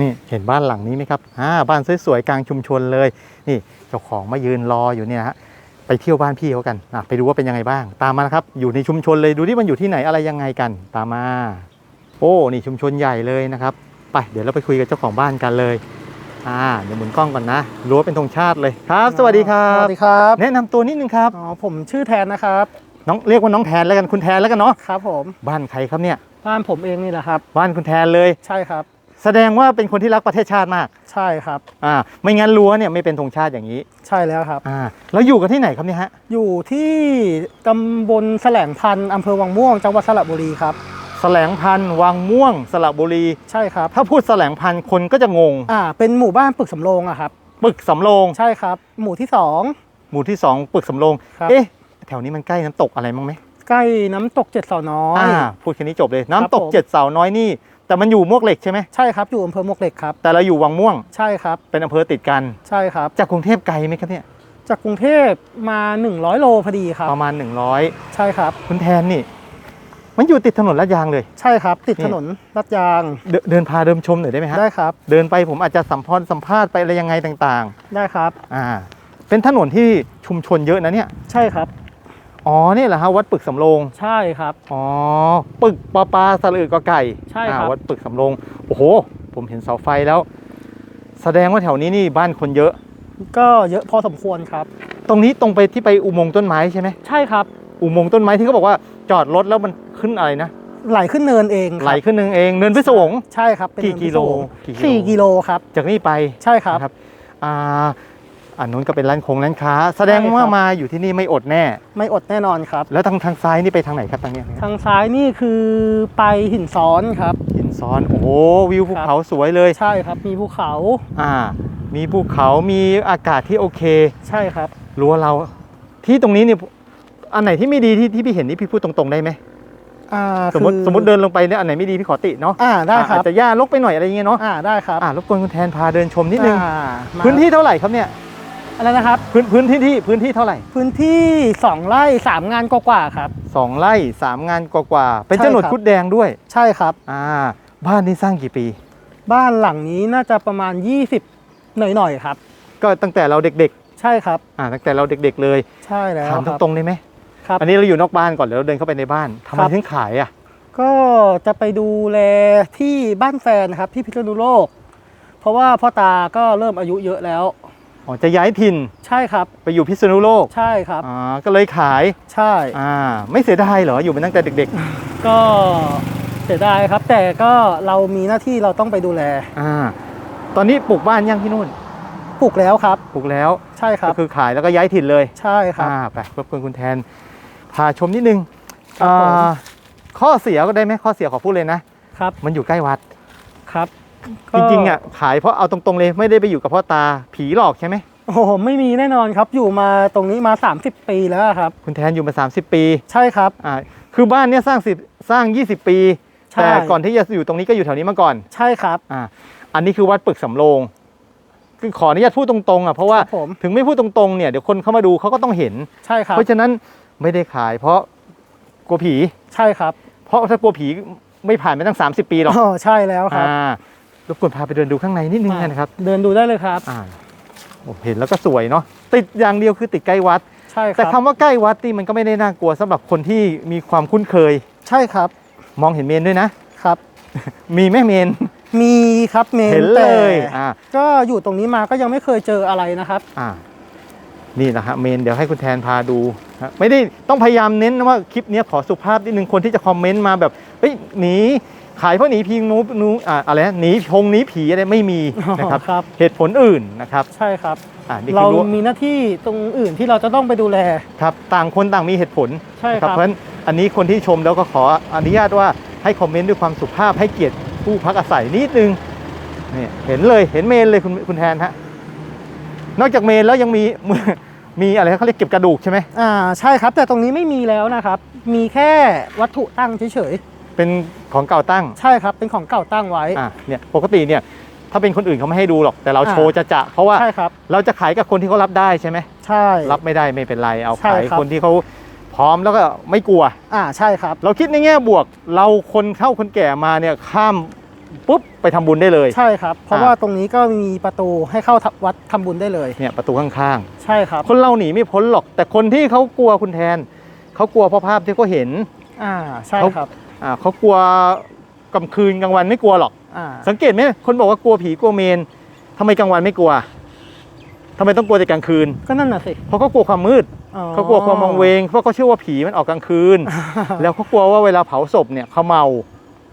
นี่เห็นบ้านหลังนี้ไหมครับอ่าบ้านสวยๆกลางชุมชนเลย นี่เจ้าของมายืนรออยู่เนี่ยฮะไปเที่ยวบ้านพี่เขากันนะไปดูว่าเป็นยังไงบ้าง ตามมานะครับ อยู่ในชุมชนเลยดูที่มันอยู่ที่ไหนอะไรยังไงกัน ตามมา โอ้นี่ชุมชนใหญ่เลยนะครับไปเดี๋ยวเราไปคุยกับเจ้าของบ้านกันเลยอ่าเดี๋ยวหมุนกล้องก่อนนะรั้วเป็นธงชาติเลยครับ สวัสดีครัสบวัสดีครับ แนะนำตัวนิดนึงครับอ๋อผมชื่อแทนนะครับน้องเรียกว่าน้องแทนแล้วกันคุณแทนแล้วกันเนาะครับผม บ้านใครครับเนี่ย บ้านผมเองนี่แหละครับ บ้านคุณแทนเลย ใช่ครับ แสดงว่าเป็นคนที่รักประเทศชาติมากใช่ครับ อ่าไม่งั้นรั้วเนี่ยไม่เป็นธงชาติอย่างนี้ใช่แล้วครับ อ่าแล้วอยู่กันที่ไหนครับเนี่ยฮะอยู่ที่ตำบลแสลงพันธุ์อำเภอวังม่วงจังหวัดสระบุรีครับ แสลงพันธุ์วังม่วงสระบุรี ใช่ครับ ถ้าพูดแสลงพันธุ์คนก็จะงงอ่า เป็นหมู่บ้านปึกสำโรงอะครับ ปึกสำโรงใช่ครับ หมู่ที่สอง หมู่ที่2ปึกสำโรงครับ เอ๊ะแถวนี้มันใกล้น้ำตกอะไรมั้งไหมใกล้น้ำตกเจ็ดเสาน้อย อ่าพูดแค่นี้จบเลยน้ำตกครับผม เจ็ดเสาน้อยนี่ แต่มันอยู่มวกเหล็กใช่ไหมใช่ครับอยู่อำเภอมวกเหล็กครับแต่เราอยู่วังม่วงใช่ครับเป็นอำเภอติดกัน ใช่ครับ จากกรุงเทพไกลไหมครับเนี่ยจากกรุงเทพมา 100 โลพอดีครับประมาณ 100 ใช่ครับคุณแทนนี่ มันอยู่ติดถนนลาดยางเลย ใช่ครับ ติดนี่ถนนลัดยางเดินเดินพาเดินชมหน่อยได้ไหมฮะได้ครับ เดินไปผมอาจจะสัมพรสัมภาษณ์ไปอะไรยังไงต่างได้ครับๆอ่าเป็นถนนที่ชุมชนเยอะนะเนี่ย ใช่ครับ อ๋อนี่แหละฮะวัดปึกสำโรงใช่ครับ อ๋อปึกปอปลาสระอึกกอไก่ใช่ครับ อ่าวัดปึกสำโรงโอ้โห ผมเห็นเสาไฟแล้ว แสดงว่าแถวนี้นี่บ้านคนเยอะ ก็เยอะพอสมควรครับ ตรงนี้ตรงไปที่ไปอุโมงค์ต้นไม้ใช่ไหมใช่ครับ อุโมงค์ต้นไม้ที่เขาบอกว่าจอดรถแล้วมันขึ้นอะไรนะไหลขึ้นเนินเองครับไหลขึ้นนึงเองเนินพิศวง ใช่ครับเป็นกี่เนินกิโลพิศวงกี่กิโล สี่กิโลครับ จากนี่ไปใช่ครับ นะครับอ่า อันนู้นก็เป็นร้านคงร้านค้า แสดงใช่ครับว่ามาอยู่ที่นี่ไม่อดแน่ ไม่อดแน่นอนครับ แล้วทางทางซ้ายนี่ไปทางไหนครับทางเนี้ยทางซ้ายนี่คือไปหินซ้อนครับ หินซ้อนโอ้โหวิวภูครับเขาสวยเลยใช่ครับ มีภูเขาอ่า มีภูเขามีอากาศที่โอเค ใช่ครับรั้วเราที่ตรงนี้เนี่ยอันไหนที่ไม่ดีที่ที่พี่เห็นนี่พี่พูดตรงๆได้ไหมอ่าสมมติคือสมมติเดินลงไปเนี่ยอันไหนไม่ดีพี่ขอติเนาะอ่าได้ครัอาบจจะหญ้ารกไปหน่อยอะไรอย่างเงี้ยเนาะอ่าได้ครับอ่ารบกวนคุณแทนพาเดินชมนิดนึงอ่ามาพื้นที่เท่าไหร่ครับเนี่ย อะไรนะครับ พื้นพื้นที่ที่พื้นที่เท่าไหร่ พื้นที่สองไร่สามงานกว่าๆครับ สองไร่สามงานกว่าๆเป็นใช่เจ้าหนวดครับ คุดแดงด้วยใช่ครับ อ่าบ้านนี้สร้างกี่ปี บ้านหลังนี้น่าจะประมาณ 20 หน่อยๆครับ ก็ตั้งแต่เราเด็กใช่ครับ ๆอ่าตั้งแต่เราเด็ก ๆ เลยใช่แล้วถามครับตรงๆได้ไหมครับ อันนี้เราอยู่นอกบ้านก่อนเดี๋ยวเราเดินเข้าไปในบ้านทำไมครับ ถึงขายอะก็จะไปดูแลที่บ้านแฟนนะครับที่พิษณุโลก เพราะว่าพ่อตาก็เริ่มอายุเยอะแล้ว อ๋อจะย้ายถิ่นใช่ครับ ไปอยู่พิษณุโลกใช่ครับอ่าก็เลยขายใช่ อ่าไม่เสียดายเหรออยู่มาตั้งแต่เด็กก็เสียดายครับ แต่ก็เรามีหน้าที่เราต้องไปดูแลๆอ่าตอนนี้ปลูกบ้านยังที่นู่นปลูกแล้วครับ ปลูกแล้วใช่ครัก็บคือขายแล้วก็ย้ายถิ่นเลยใช่ครับ อ่าไปรบกวนคุณแทนพาชมนิดนึงครับผม อ่าข้อเสียก็ได้ไหมข้อเสียขอพูดเลยนะ ครับมันอยู่ใกล้วัด ครับ จริงๆอะขายเพราะเอาตรงๆเลยไม่ได้ไปอยู่กับพ่อตาผีหลอกใช่ไหมโอ้โหไม่มีแน่นอนครับอยู่มาตรงนี้มา 30 ปีแล้วครับ คุณแทนอยู่มา 30 ปี ใช่ครับอ่าคือบ้านเนี้ยสร้างสิสร้าง 20 ปี ใช่ แต่ก่อนที่จะอยู่ตรงนี้ก็อยู่แถวนี้มาก่อนใช่ครับ อ่าอันนี้คือวัดปึกสำโรงคือขออนุญาตพูดตรงๆอะเพราะว่าครับผม ถึงไม่พูดตรงๆเนี่ยเดี๋ยวคนเข้ามาดูเขาก็ต้องเห็น ใช่ครับเพราะฉะนั้นไม่ได้ขายเพราะกลัวผี ใช่ครับเพราะถ้ากลัวผีไม่ผ่านไปตั้ง 30 ปีหรอก อ๋อใช่แล้วครับ อ่า รบกวนพาไปเดินดูข้างในนิดนึงนะครับเดินดูได้เลยครับ อ่าโอ้เห็นแล้วก็สวยเนาะติดอย่างเดียวคือติดใกล้วัด ใช่คแต่รับคำว่าใกล้วัดนี่มันก็ไม่ได้น่ากลัวสำหรับคนที่มีความคุ้นเคย ใช่ครับมองเห็นเมนด้วยนะครับ มีแม่เมนมีครับเมนเห็นเลแต่ยอ่าก็อยู่ตรงนี้มาก็ยังไม่เคยเจออะไรนะครับ อ่านี่นะฮะเมนเดี๋ยวให้คุณแทนพาดูฮะไม่ได้ต้องพยายามเน้นนะว่าคลิปเนี้ยขอสุภาพนิดนึงคนที่จะคอมเมนต์มาแบบเฮ้ยหนี ขายเพราะหนีพิงนู้นูอ่าอะไรนะหนีพงหนีผีอะไรไม่มีนะครับครับ เหตุผลอื่นนะครับใช่ครับอ่านี่เราคือรู้มีหน้าที่ตรงอื่นที่เราจะต้องไปดูแล ครับต่างคนต่างมีเหตุผลใช่นะครับครับเพราะฉะนั้นอันนี้คนที่ชมแล้วก็ขออนุญาตว่าให้คอมเมนต์ด้วยความสุภาพให้เกียรติผู้พักอาศัยนิดนึงนี่เห็นเลยเห็นเมนเลยคุณคุณแทนฮะนอกจากเมนแล้วยังมี มีอะไรเขาเรียกเก็บกระดูกใช่ไหมอ่าใช่ครับ แต่ตรงนี้ไม่มีแล้วนะครับ มีแค่วัตถุตั้งเฉย เป็นของเก่าตั้งๆใช่ครับ เป็นของเก่าตั้งไว้ อะเนี่ยปกติเนี่ยถ้าเป็นคนอื่นเขาไม่ให้ดูหรอกแต่เราอ่าโชว์จะจะเพราะว่าใช่ครับ เราจะขายกับคนที่เขารับได้ใช่ไหมใช่ รับไม่ได้ไม่เป็นไรเอาใช่ขายครับ คนที่เขาพร้อมแล้วก็ไม่กลัว อ่าใช่ครับ เราคิดในแง่บวกเราคนเข้าคนแก่มาเนี่ยข้ามปุ๊บไปทำบุญได้เลย ใช่ครับ เพราะอ่าว่าตรงนี้ก็มีประตูให้เข้าวัดทำบุญได้เลย เนี่ยประตูข้างใช่ครับ ๆ คนเราหนีไม่พ้นหรอก แต่คนที่เขากลัวคุณแทน เขากลัวเพราะภาพที่เขาเห็น อ่าใช่เขาครับอ่า เขากลัวกลางคืนกลางวันไม่กลัวหรอกอ่าสังเกตไหมคนบอกว่ากลัวผีกลัวเมนทำไมกลางวันไม่กลัวทำไมต้องกลัวแต่กลางคืน ก็นั่นน่ะสิเพราะเขากลัวความมืดอ๋อเขากลัวความมองเวง เพราะเขาเชื่อว่าผีมันออกกลางคืน แล้วเขากลัวว่าเวลาเผาศพเนี่ยเขาเมา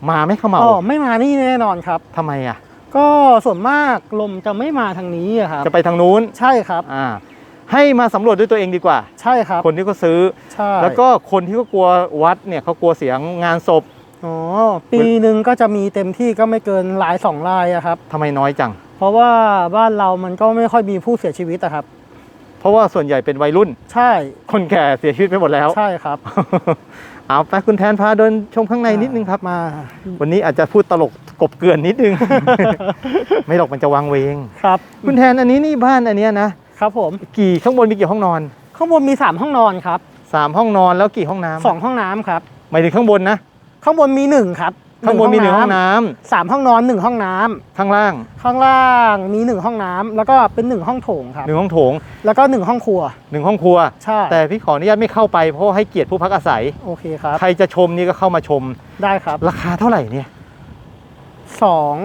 มาไหมเขาเมาอ๋อไม่มานี่แน่นอนครับทำไมอะ ก็ส่วนมากลมจะไม่มาทางนี้อะครับจะไปทางนู้นใช่ครับอ่า ให้มาสำรวจด้วยตัวเองดีกว่า ใช่ครับคนที่เขาซื้อ ใช่แล้วก็คนที่เขากลัววัดเนี่ยเขากลัวเสียงงานศพอ๋อปีหนึ่งก็จะมีเต็มที่ก็ไม่เกินหลายสองรายอะครับทำไมน้อยจัง เพราะว่าบ้านเรามันก็ไม่ค่อยมีผู้เสียชีวิตอะครับ เพราะว่าส่วนใหญ่เป็นวัยรุ่น ใช่คนแก่เสียชีวิตไปหมดแล้ว ใช่ครับ เอาไปคุณแทนพาเดินชมข้างในนิดนึงครับ มา วันนี้อาจจะพูดตลกกบเกลื่อนนิดนึง ไม่หรอกมันจะวังเวงครับ คุณแทนอันนี้นี่บ้านอันเนี้ยนะ ครับผมกี่ข้างบนมีกี่ห้องนอน ข้างบนมี 3 ห้องนอนครับสามห้องนอนแล้วกี่ห้องน้ำสองห้องน้ำครับ หมายถึงข้างบนนะ ข้างบนมี 1 ครับข้างบนมีหนึ่งห้องน้ำสามห้องนอนหนึ่งห้องน้ำข้างล่างข้างล่างมีหนึ่งห้องน้ำแล้วก็เป็นหนึ่งห้องโถงครับ หนึ่งห้องโถงแล้วก็หนึ่งห้องครัว หนึ่งห้องครัว ใช่แต่พี่ขออนุญาตไม่เข้าไปเพราะว่าให้เกียรติผู้พักอาศัย โอเคครับ ใครจะชมนี่ก็เข้ามาชม ได้ครับราคาเท่าไหร่เนี่ยสอง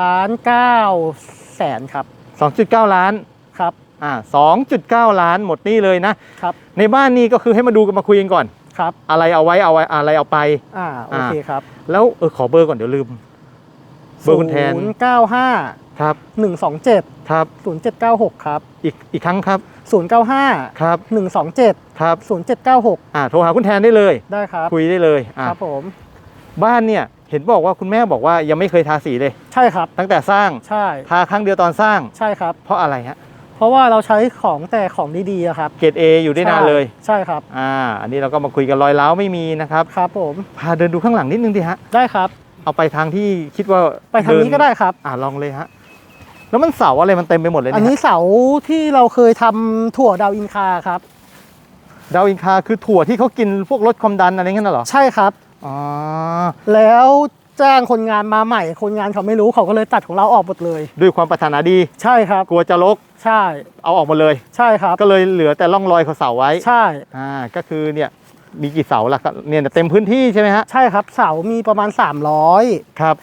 ล้านเก้าแสนครับ 2.9 ล้าน ครับ อ่า2.9ล้านหมดนี่เลยนะครับ ในบ้านนี่ก็คือให้มาดูกันมาคุยกันก่อน ครับอะไรเอาไว้เอาไว้อะไรเอาไป อ่าโอเคครับแล้วเออขอเบอร์ก่อนเดี๋ยวลืม เบอร์คุณแทนศูนย์เก้าห้าครับหนึ่งสองเจ็ดครับศูนย์เจ็ดเก้าหกครับอีกอีกครั้งครับศูนย์เก้าห้าครับหนึ่งสองเจ็ดครับศูนย์เจ็ดเก้าหกอ่าโทรหาคุณแทนได้เลย ได้ครับ คุยได้เลยอ่าครับผม บ้านเนี่ยเห็นบอกว่าคุณแม่บอกว่ายังไม่เคยทาสีเลย ใช่ครับ ตั้งแต่สร้างใช่ ทาครั้งเดียวตอนสร้าง ใช่ครับ เพราะอะไรฮะเพ ราะว่าเราใช้ของแต่ของดีๆอะครับเกรด A อยู่ได้นานเลยใช่ครับ อ่าอันนี้เราก็มาคุยกันรอยร้าวไม่มีนะครับครับผมพาเดินดูข้างหลังนิดนึงดิฮะได้ครับ เอาไปทางที่คิดว่าไปทางนี้ก็ได้ครับ อ่าลองเลยฮะแล้วมันเสาอะไรมันเต็มไปหมดเลยอันเยนี้เสาที่เราเคยทำถั่วดาวอินคาครับ ดาวอินคาคือถั่วที่เขากินพวกลดความดันอะไรเงี้ยน่ะเหรอใช่ครับ อ๋อแล้ว จ้างคนงานมาใหม่ คนงานเขาไม่รู้เขาก็เลยตัดของเราออกหมดเลย ด้วยความปรารถนาดี ใช่ครับ กลัวจะลกใช่เอาออกหมดเลย ใช่ครับ ก็เลยเหลือแต่ร่องรอยของเสาไว้ใช่อ่าก็คือเนี่ยมีกี่เสาล่ะครับเนี่ยเต็มพื้นที่ใช่ไหมฮะใช่ครับ เสามีประมาณ 300 ครับ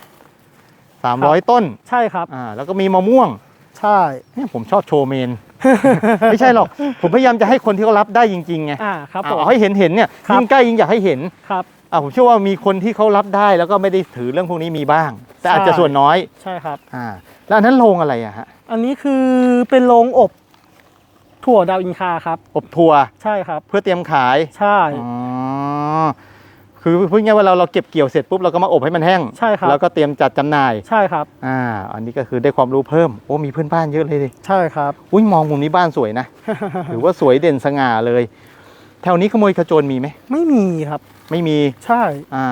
สามร้อยต้นใช่ครับอ่าแล้วก็มีมะม่วง ใช่เนี่ยผมชอบโชว์เมน ไม่ใช่หรอก ผมพยายามจะให้คนที่เขารับได้จริงๆไงอ่าครับผมเอาให้เห็นเห็นๆเนี่ยครับ ยิ่งใกล้ยิ่งอยากให้เห็น ครับ อ่าผมเชื่อว่ามีคนที่เขารับได้แล้วก็ไม่ได้ถือเรื่องพวกนี้มีบ้าง แต่อาจจะใช่ส่วนน้อยใช่ครับ อ่าแล้วอันนั้นโรงอะไรอะฮะอันนี้คือเป็นโรงอบถั่วดาวอินคาครับ อบทัวร์ใช่ครับ เพื่อเตรียมขายใช่อ๋อคือพูดง่ายๆว่าเราเราเก็บเกี่ยวเสร็จปุ๊บเราก็มาอบให้มันแห้งใช่ครับแล้วก็เตรียมจัดจำหน่ายใช่ครับอ่าอันนี้ก็คือได้ความรู้เพิ่มโอ้มีเพื่อนบ้านเยอะเลยดิใช่ครับอุ้ยมองมุมนี้บ้านสวยนะหรือว่าสวยเด่นสง่าเลย แถวนี้ขโมยขโจรมีไหมไม่มีครับ ไม่มีใช่อ่า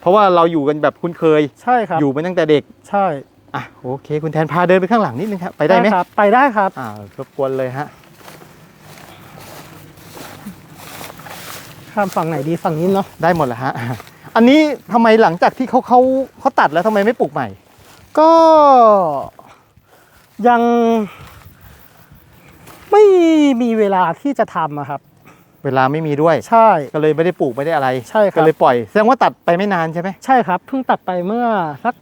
เพราะว่าเราอยู่กันแบบคุ้นเคย ใช่ครับอยู่มาตั้งแต่เด็กใช่อะโอเค คุณแทนพาเดินไปข้างหลังนิดนึงครับไปได้ไหมครับ ไปได้ครับอ่ารบกวนเลยฮะข้ามฝั่งไหนดีฝั่งนี้เนาะได้หมดแล้วฮะอันนี้ทำไมหลังจากที่เขาเขาเขาตัดแล้วทำไมไม่ปลูกใหม่ ก็ยังไม่มีเวลาที่จะทำอะครับ เวลาไม่มีด้วย ใช่ ก็เลยไม่ได้ปลูกไม่ได้อะไร ใช่คก็รับเลยปล่อย แสดงว่าตัดไปไม่นานใช่ไหมใช่ครับเพิ่งตัดไปเมื่อสัก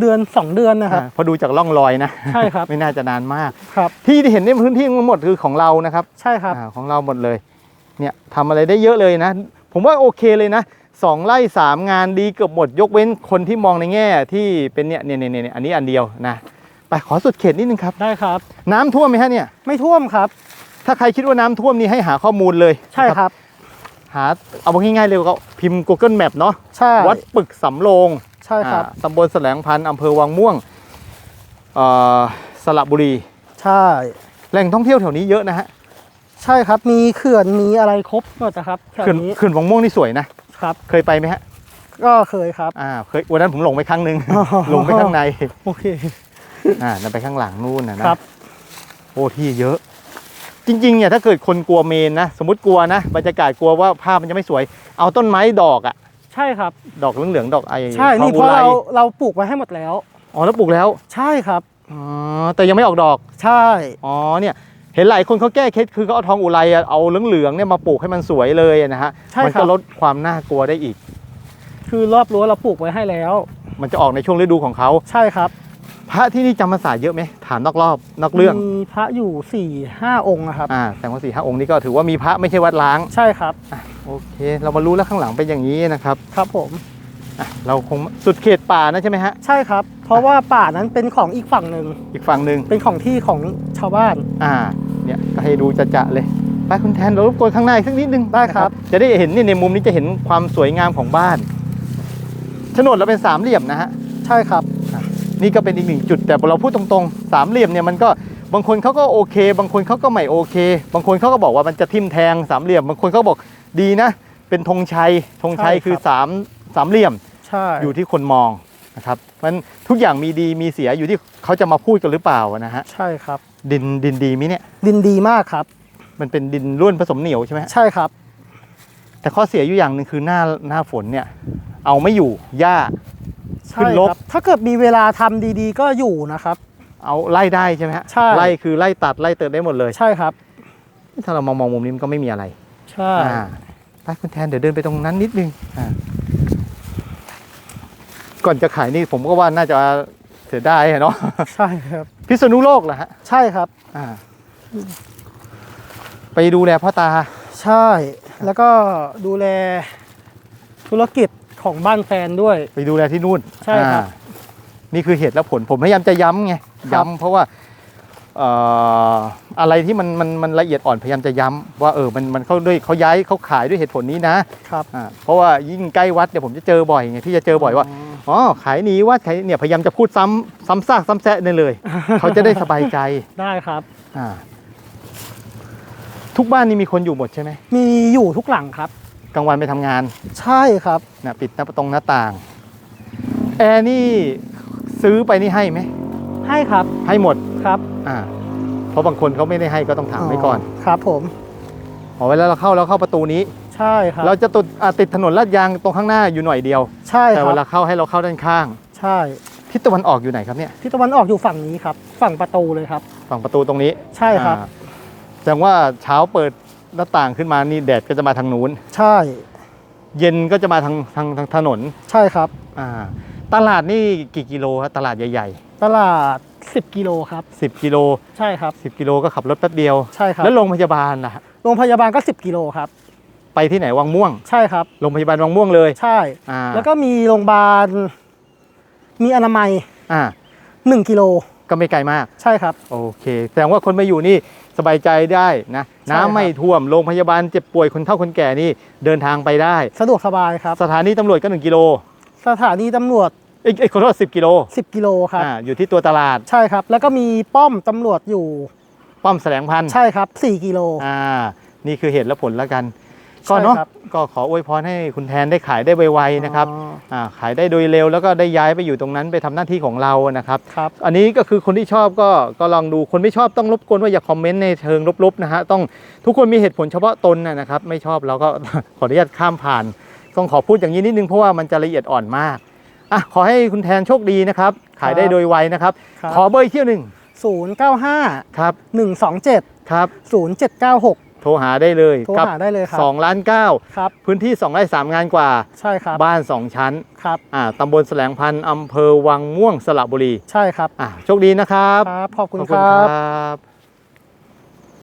เดือนสองเดือนนะครับ อ่าเพอดูจากร่องรอยนะ ใช่ครับ ไม่น่าจะนานมาก ครับ ที่ที่เห็นในพื้นที่ทั้งหมดคือของเรานะครับใช่ครับ อ่าของเราหมดเลย เนี่ยทำอะไรได้เยอะเลยนะ ผมว่าโอเคเลยนะสองไร่สามงานดีเกือบหมด ยกเว้นคนที่มองในแง่ที่เป็นเนี่ยเนี่ยเนี่ยเนี่ยอันนี้อันเดียวนะ ไปขอสุดเขตนิดนึงครับ ได้ครับ น้ำท่วมไหมฮะเนี่ย ไม่ท่วมครับ ถ้าใครคิดว่าน้ำท่วมนี่ให้หาข้อมูลเลยใช่ครับ หาเอาง่ายๆเลยก็พิมพ์ Google Map เนาะใช่วัดปึกสำโรงใช่ครับ อ่าตำบลแสลงพันธ์อำเภอวังม่วงเอ่อสระบุรี ใช่ แหล่งท่องเที่ยวแถวนี้เยอะนะฮะใช่ครับมีเขื่อนมีอะไรครบหมดนะครับแถวเขื่อนนี้เขื่อนวังม่วงนี่สวยนะครับ เคยไปไหมฮะก็เคยครับ อ่าเคยวันนั้นผมหลงไปครั้งหนึ่ง อ๋อ หลงไปข้างในโอเค อ่านั่นไปข้างหลังนู่นนะนะครับ โอ้ที่เยอะ จริงๆเนี่ยถ้าเกิดคนกลัวเมนนะสมมติกลัวนะบรรยากาศกลัวว่าภาพมันจะไม่สวย เอาต้นไม้ดอกอะใช่ครับ ดอกเหลืองๆดอกไอ้ใช่ทองนี่อุเพราะไรเราเราปลูกไว้ให้หมดแล้วอ๋อแล้วปลูกแล้วใช่ครับอ๋อแต่ยังไม่ออกดอกใช่อ๋อเนี่ยเห็นหลายคนเขาแก้เคล็ดคือเขาเอาทองอุไรอะเอาเหลืองๆเนี่ยมาปลูกให้มันสวยเลยอะนะฮะใช่มัครัก็บลดความน่ากลัวได้อีก คือรอบรั้วเราปลูกไว้ให้แล้ว มันจะออกในช่วงฤดูของเขาใช่ครับ พระที่นี่จำพรรษาเยอะไหมถามนอกรอบนอกเรื่องมีพระอยู่4ี่ห้าองค์นะครับอ่าแต่ว่าสี่ห้าองค์นี้ก็ถือว่ามีพระไม่ใช่วัดล้างใช่ครับอะโอเค เรามารู้แล้วข้างหลังเป็นอย่างนี้นะครับครับผมอะเราคงสุดเขตป่านะใช่ไหมฮะใช่ครับ เพราะว่าป่านั้นเป็นของอีกฝั่งหนึ่งอีกฝั่งหนึ่งเป็นของที่ของชาวบ้าน อ่าเนี่ยก็ให้ดูจะๆเลยไปคุณแทนเรารบกวนข้างในสักนิดนึงได้ครับนะจะได้เห็นนี่ในมุมนี้จะเห็นความสวยงามของบ้านโฉนดเราเป็นสามเหลี่ยมนะฮะใช่ครับ นี่ก็เป็นอีกหนึ่งจุดแต่เราพูดตรงๆสามเหลี่ยมเนี่ยมันก็บางคนเขาก็โอเค บางคนเขาก็ไม่โอเค บางคนเขาก็บอกว่ามันจะทิ่มแทงสามเหลี่ยม บางคนเขาบอกดีนะ เป็นธงชัยธงชัยใช่ครับคือสามสามเหลี่ยมใช่อยู่ที่คนมองนะครับเพราะฉะนั้นทุกอย่างมีดีมีเสียอยู่ที่เขาจะมาพูดกันหรือเปล่านะฮะใช่ครับ ดินดินดีมิเนี่ย ดินดีมากครับ มันเป็นดินร่วนผสมเหนียวใช่ไหมฮะใช่ครับ แต่ข้อเสียอยู่อย่างหนึ่งคือหน้าหน้าฝนเนี่ย เอาไม่อยู่หญ้าใช่ ขึ้นลบครับถ้าเกิดมีเวลาทำดีๆ ก็อยู่นะครับ เอาไล่ได้ใช่ไหมฮะใช่ไล่คือไล่ตัดไล่เติมได้หมดเลยใช่ครับ ถ้าเรามองมองมุมนี้มันก็ไม่มีอะไร ใช่อ่าไปคุณแทนเดี๋ยวเดินไปตรงนั้นนิดนึงอ่าก่อนจะขายนี่ผมก็ว่าน่าจะเสียดายอะเนาะใช่ครับ พิษณุโลกเหรอฮะใช่ครับอ่าไปดูแลพ่อตา ใช่ แล้วก็ดูแลธุรกิจ ของบ้านแฟนด้วย ไปดูแลที่นู่นใช่ครับอ่านี่คือเหตุและผลผมพยายามจะย้ำไงครับ ย้ำเพราะว่าเอ่ออะไรที่มันมันมันละเอียดอ่อนพยายามจะย้ำว่าเออมันมันเขาด้วยเขาย้ายเขาขายด้วยเหตุผลนี้นะครับอ่าเพราะว่ายิ่งใกล้วัดเนี่ยผมจะเจอบ่อยไงพี่จะเจอบ่อยว่าอ๋อขายหนีวัดขายเนี่ยพยายามจะพูดซ้ำซ้ำซากซ้ำแซะนั่นเลย เขาจะได้สบายใจได้ครับ อ่าทุกบ้านนี่มีคนอยู่หมดใช่ไหมมีอยู่ทุกหลังครับ กลางวันไปทำงานใช่ครับ นะปิดหน้าตรงหน้าต่าง แอร์นี่ซื้อไปนี่ให้ไหม ให้ครับให้หมด ครับอ่า เพราะบางคนเขาไม่ได้ให้ก็ต้องถามไว้ก่อนครับผมพอเวลาเราเข้าเราเข้าประตูนี้ ใช่ครับเราจะติดอ่าติดถนนลาดยางตรงข้างหน้าอยู่หน่อยเดียว ใช่แต่คเวรับลาเข้าให้เราเข้าด้านข้าง ใช่ทิศตะวันออกอยู่ไหนครับเนี่ยที่ตะวันออกอยู่ฝั่งนี้ครับ ฝั่งประตูเลยครับ ฝั่งประตูตรงนี้ใช่ครับ อ่าแสดงว่าเช้าเปิด หน้าต่างขึ้นมานี่แดดก็จะมาทางนู้น ใช่เย็นก็จะมาทางทางทางถนนใช่ครับ อ่าตลาดนี่กี่กิโลครับตลาดใหญ่ตลาด 10 กิโลครับ ๆ10กิโลใช่ครับ 10กิโลก็ขับรถแป๊บเดียว ใช่ครับแล้วโรงพยาบาลล่ะโรงพยาบาลก็ 10 กิโลครับ ไปที่ไหนวังม่วงใช่ครับ โรงพยาบาลวังม่วงเลยใช่ อ่าแล้วก็มีโรงพยาบาล มีอนามัย อ่า1 กิโลก็ไม่ไกลมาก ใช่ครับ โอเค แสดงว่าคนมาอยู่นี่ สบายใจได้นะใช่ครับ น้ำไม่ท่วมโรงพยาบาลเจ็บป่วยคนเฒ่าคนแก่นี่เดินทางไปได้ สะดวกสบายครับ สถานีตำรวจก็ 1 กิโลสถานีตำรวจ เอ้ยเอ้ยขอโทษ10 กิโล10 กิโลครับ อ่าอยู่ที่ตัวตลาดใช่ครับ แล้วก็มีป้อมตำรวจอยู่ ป้อมแสลงพันธุ์ใช่ครับ 4 กิโล อ่านี่คือเหตุและผลแล้วกัน ก็เนาะใช่ครับก็ขออวยพรให้คุณแทนได้ขายได้ไวๆนะครับอ๋ออ่าขายได้โดยเร็วแล้วก็ได้ย้ายไปอยู่ตรงนั้นไปทำหน้าที่ของเรานะครับครับ อันนี้ก็คือคนที่ชอบก็ก็ลองดูคนไม่ชอบต้องรบกวนว่าอย่าคอมเมนต์ในเชิงลบๆนะฮะต้องทุกคนมีเหตุผลเฉพาะตนนะนะครับ ไม่ชอบเราก็ขออนุญาตข้ามผ่าน ต้องขอพูดอย่างนี้นิดนึงเพราะว่ามันจะละเอียดอ่อนมากอะขอให้คุณแทนโชคดีนะครับ ขายได้โดยไวนะครับครับขอเบอร์อีกเที่ยวหนึ่ง095 ครับ 127 ครับ 0796โทรหาได้เลยโทรกัหาได้เลยครับ2ล้านเก้าครับพื้นที่2ไร่3 งานกว่า ใช่ครับ บ้าน 2 ชั้นครับอ่าตำบลแสลงพันธ์อำเภอวังม่วงสระบุรี ใช่ครับอ่าโชคดีนะครับ ครับ ขอบคุณขอบคคุณรัคบรับ